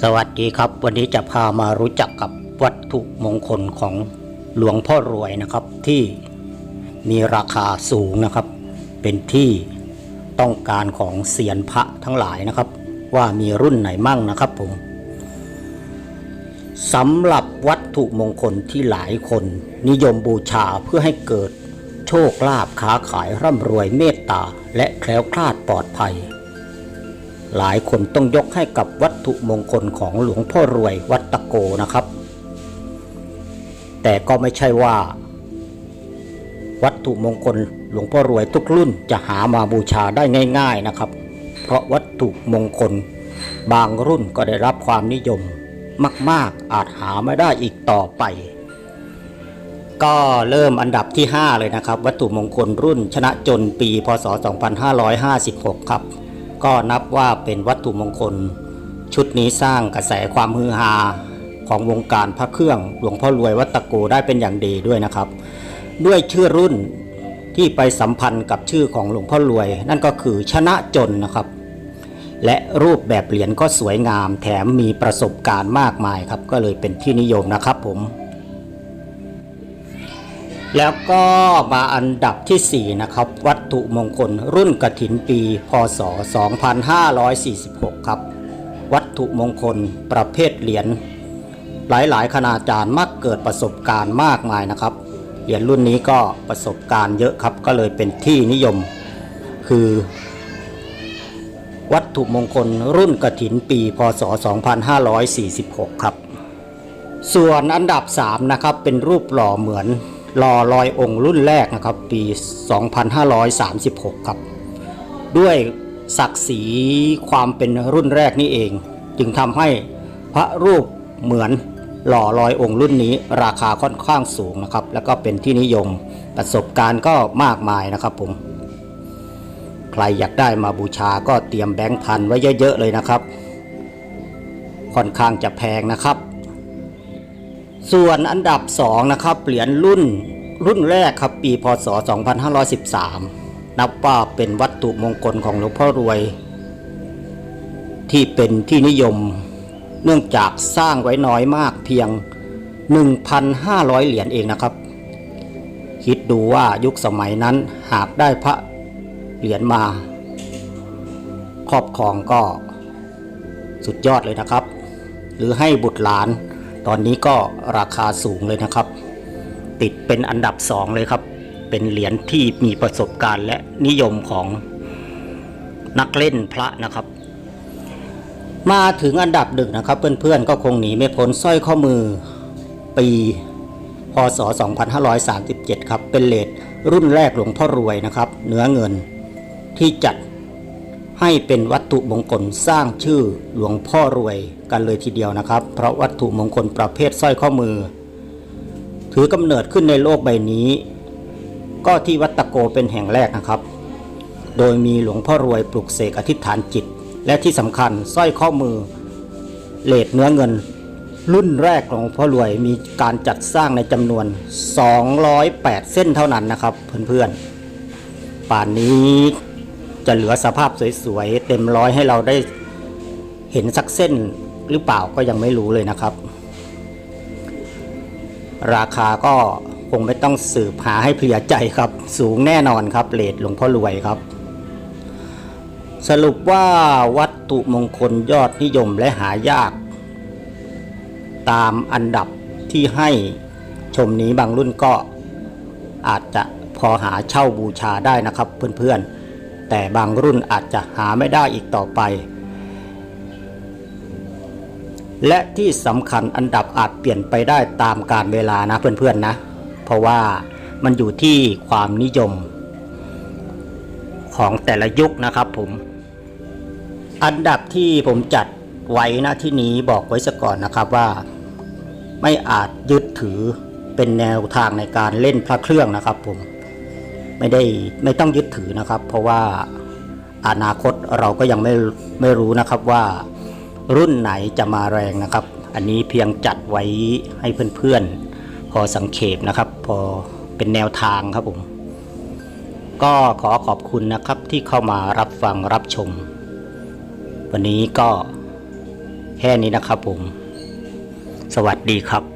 สวัสดีครับ วันนี้จะพามารู้จักกับวัตถุมงคลของหลวงพ่อรวยนะครับที่มีราคาสูงนะครับ เป็นที่ต้องการของเสียนพระทั้งหลายนะครับ ว่ามีรุ่นไหนมั่งนะครับผมสำหรับวัตถุมงคลที่หลายคนนิยมบูชาเพื่อให้เกิดโชคลาภค้าขายร่ำรวยเมตตาและแคล้วคลาดปลอดภัย หลายคนต้องยกให้กับวัตถุมงคลของหลวงพ่อรวยวัดตะโกนะครับ แต่ก็ไม่ใช่ว่า วัตถุมงคลหลวงพ่อรวยทุกรุ่นจะหามาบูชาได้ง่าย ๆนะครับ เพราะวัตถุมงคล บางรุ่นก็ได้รับความนิยมมาก ๆ อาจหาไม่ได้อีกต่อไป ก็เริ่มอันดับที่ 5 เลยนะครับ วัตถุมงคลรุ่นชนะจนปีพศ 2556 ครับ ก็นับว่าเป็นวัตถุมงคล ชุดนี้สร้างกระแสความฮือฮาของวงการพระเครื่องหลวงพ่อรวยวัดตะโกได้เป็นอย่างดีด้วยนะครับ ด้วยชื่อรุ่นที่ไปสัมพันธ์กับชื่อของหลวงพ่อรวย นั่นก็คือชนะจนนะครับ และรูปแบบเหรียญก็สวยงามแถมมีประสบการณ์มากมายครับ ก็เลยเป็นที่นิยมนะครับผม แล้วก็มาอันดับที่ 4 นะครับ วัตถุมงคลรุ่นกระถินปี พศ 2546 ครับ วัตถุมงคลประเภทเหรียญหลายๆ คณาจารย์มักเกิดประสบการณ์มากมายนะครับ เหรียญรุ่นนี้ก็ประสบการณ์เยอะครับ ก็เลยเป็นที่นิยม คือ วัตถุมงคลรุ่นกระถินปี พศ 2546 ครับ ส่วนอันดับ 3 นะครับ เป็นรูปหล่อเหมือน หล่อลอยองค์รุ่นแรกนะครับ ปี 2536 ครับ ด้วยศักดิ์ศรีความเป็นรุ่นแรกนี่เอง จึงทำให้พระรูปเหมือนหล่อลอยองค์รุ่นนี้ ราคาค่อนข้างสูงนะครับ แล้วก็เป็นที่นิยมประสบการณ์ก็มากมายนะครับผมใครอยากได้มาบูชาก็เตรียมแบงค์พันไว้เยอะๆเลยนะครับ ค่อนข้างจะแพงนะครับ ส่วนอันดับ 2 นะครับเหรียญรุ่นรุ่นแรกครับปีพศ 2513 นับว่าเป็นวัตถุมงคลของหลวงพ่อรวย ที่เป็นที่นิยม เนื่องจากสร้างไว้น้อยมากเพียง 1,500 เหรียญเองนะครับ คิดดูว่ายุคสมัยนั้นหากได้พระเหรียญมา ครอบครองก็สุดยอดเลยนะครับ หรือให้บุตรหลาน ตอนนี้ก็ราคาสูงเลยนะครับ ติดเป็นอันดับสองเลยครับ เป็นเหรียญที่มีประสบการณ์และนิยมของนักเล่นพระนะครับ มาถึงอันดับหนึ่งนะครับ เพื่อนๆก็คงหนีไม่พ้นสร้อยข้อมือปีพศ 2537 ครับ เป็นเลทรุ่นแรกหลวงพ่อรวยนะครับ เนื้อเงินที่จัดให้เป็นวัตถุมงคลสร้างชื่อหลวงพ่อรวย กันเลยทีเดียวนะครับ เพราะวัตถุมงคลประเภทสร้อยข้อมือ ถือกำเนิดขึ้นในโลกใบนี้ ก็ที่วัดตะโกเป็นแห่งแรกนะครับ โดยมีหลวงพ่อรวยปลุกเสกอธิษฐานจิต และที่สำคัญสร้อยข้อมือเลดเนื้อเงิน รุ่นแรกของหลวงพ่อรวยมีการจัดสร้างในจำนวน 208 เส้นเท่านั้นนะครับเพื่อนๆ ป่านนี้จะเหลือสภาพสวยๆ เต็มร้อยให้เราได้เห็นสักเส้น หรือเปล่าก็ยังไม่รู้เลยนะครับ ราคาก็คงไม่ต้องสืบหาให้เพลียใจครับ สูงแน่นอนครับเลทหลวงพ่อรวยครับ สรุปว่าวัตถุมงคลยอดนิยมและหายาก ตามอันดับที่ให้ชมนี้บางรุ่นก็อาจจะพอหาเช่าบูชาได้นะครับเพื่อนๆ แต่บางรุ่นอาจจะหาไม่ได้อีกต่อไป และที่สำคัญอันดับอาจเปลี่ยนไปได้ตามการเวลานะเพื่อนๆนะ เพราะว่ามันอยู่ที่ความนิยม ของแต่ละยุคนะครับผม อันดับที่ผมจัดไว้นะที่นี้บอกไว้ซะก่อนนะครับว่า ไม่อาจยึดถือเป็นแนวทางในการเล่นพระเครื่องนะครับผมไม่ได้ไม่ต้องยึดถือนะครับ เพราะว่าอนาคตเราก็ยังไม่ไม่รู้นะครับว่า รุ่นไหนจะมาแรงนะครับ อันนี้เพียงจัดไว้ให้เพื่อนๆ พอสังเขปนะครับ พอเป็นแนวทางครับผม ก็ขอขอบคุณนะครับที่เข้ามารับฟังรับชม วันนี้ก็แค่ค่นี้นะครับผม สวัสดีครับ